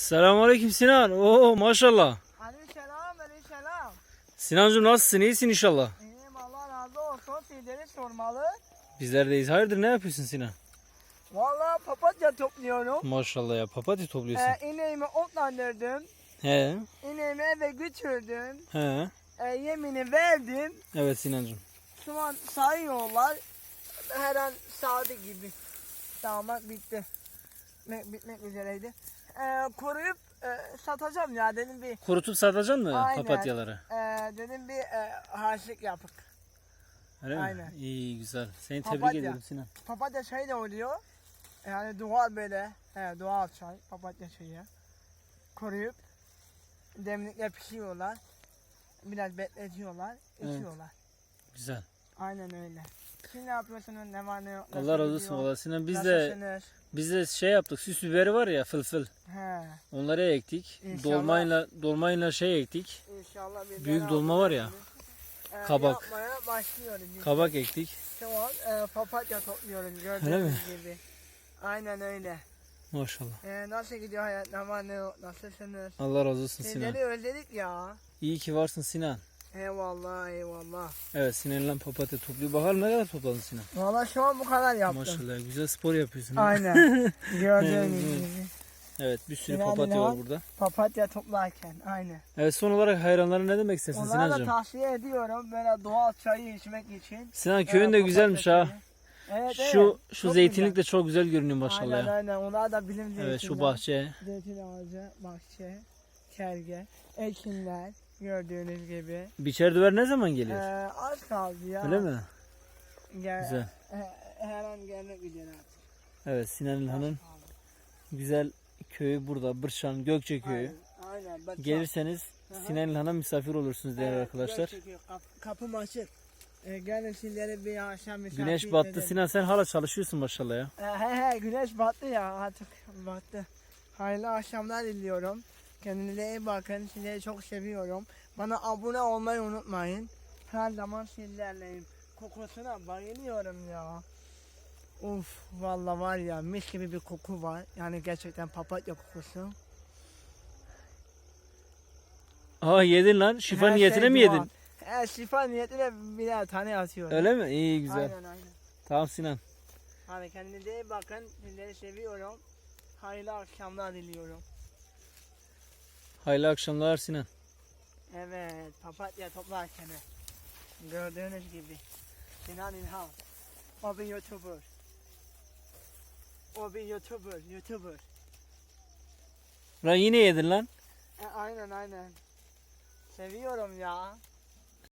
Selamünaleyküm Sinan. Oo maşallah. Aleykümselam, aleykümselam. Sinancım nasılsın? İyisin inşallah. İyiyim Allah razı olsun. Sizleri sormalı. Bizler deyiz. Hayırdır ne yapıyorsun Sinan? Vallahi papatya topluyorum. Maşallah ya papatya topluyorsun. Ee, ineğimi otlandırdım. He. İneğimi eve götürdüm. He. Ee, yemini verdim. Evet Sinancım. Şu an sayıyorlar. Her an sağdı gibi. Damat bitti. Bitmek üzereydi. Ee, koruyup e, satacağım ya dedim bir Kurutup satacaksın mı Aynen. papatyaları? e, dedim bir e, harçlık yapıp. Öyle mi? Aynen. İyi güzel. Seni tebrik Papatya. ederim Sinan. Papatya çayı da oluyor. Yani doğal böyle. He, doğal çay. Papatya çayı. Koruyup demlikle pişiyorlar. Biraz bekletiyorlar. Evet. içiyorlar. Güzel. Aynen öyle. Siz ne yapıyorsunuz? Ne var ne yok? Allah razı olsun gidiyor? valla Sinan. Biz de Nasılsınız? biz de şey yaptık. Süs biberi var ya fılfıl. He. Onları ektik. İnşallah. Dolmayla dolmayla şey ektik. İnşallah bir Büyük beraber dolma var ya. Ee, kabak. Yapmaya başlıyoruz. biz. Kabak ektik. Şu an e, papatya topluyoruz Öyle gördüğünüz mi? gibi. Aynen öyle. Maşallah. Ee, nasıl gidiyor hayat? Ne var ne yok? Nasılsınız? Allah razı olsun Sinan. Sizleri özledik ya. İyi ki varsın Sinan. Eyvallah eyvallah. Evet Sinan'la papatya topluyor. Bakalım ne kadar topladın Sinan. Valla şu an bu kadar yaptım. Maşallah güzel spor yapıyorsun. ha. Aynen. Gördüğünüz gibi. Evet bir sürü Sinan papatya var burada. Papatya toplarken aynen. Evet son olarak hayranlara ne demek istersin Onlara da Sinancığım? tavsiye ediyorum böyle doğal çayı içmek için. Sinan köyün de güzelmiş ha. çayı. Evet evet. Şu şu Çok zeytinlik de çok güzel görünüyor maşallah Aynen ya. aynen. Onlar da bilim Evet şu zeytinler. bahçe. Zeytin ağacı, bahçe, kerge, ekinler gördüğünüz gibi. Biçer düver ne zaman Ee, geliyor? az kaldı ya. Öyle mi? Gel, Güzel. e, her an gelmek üzere artık. Evet Sinan İlhan'ın güzel köyü burada. Bırşan Gökçe köyü. Aynen. aynen. Bak, Gelirseniz Aha. Sinan İlhan'a misafir olursunuz değerli Evet, arkadaşlar. Gökçe Kap- kapım açık. Ee, gelin sizleri bir akşam misafir Güneş battı. edelim. Sinan sen hala çalışıyorsun maşallah ya. Ee, he he güneş battı ya artık battı. Hayırlı akşamlar diliyorum. Kendinize iyi bakın. Sizleri çok seviyorum. Bana abone olmayı unutmayın. Her zaman sizlerleyim. Kokusuna bayılıyorum ya. Uf valla var ya mis gibi bir koku var. Yani gerçekten papatya kokusu. Aa yedin lan. Şifa Her niyetine şey mi yedin? He, şifa niyetine birer tane atıyorum. Öyle mi? İyi güzel. Aynen aynen. Tamam Sinan. Hadi kendinize iyi bakın. Sizleri seviyorum. Hayırlı akşamlar diliyorum. Hayırlı akşamlar Sinan. Evet, papatya toplarken gördüğünüz gibi Sinan İlhan, o bir YouTuber. O bir YouTuber, YouTuber. Lan yine yedin lan. E, aynen aynen. Seviyorum ya.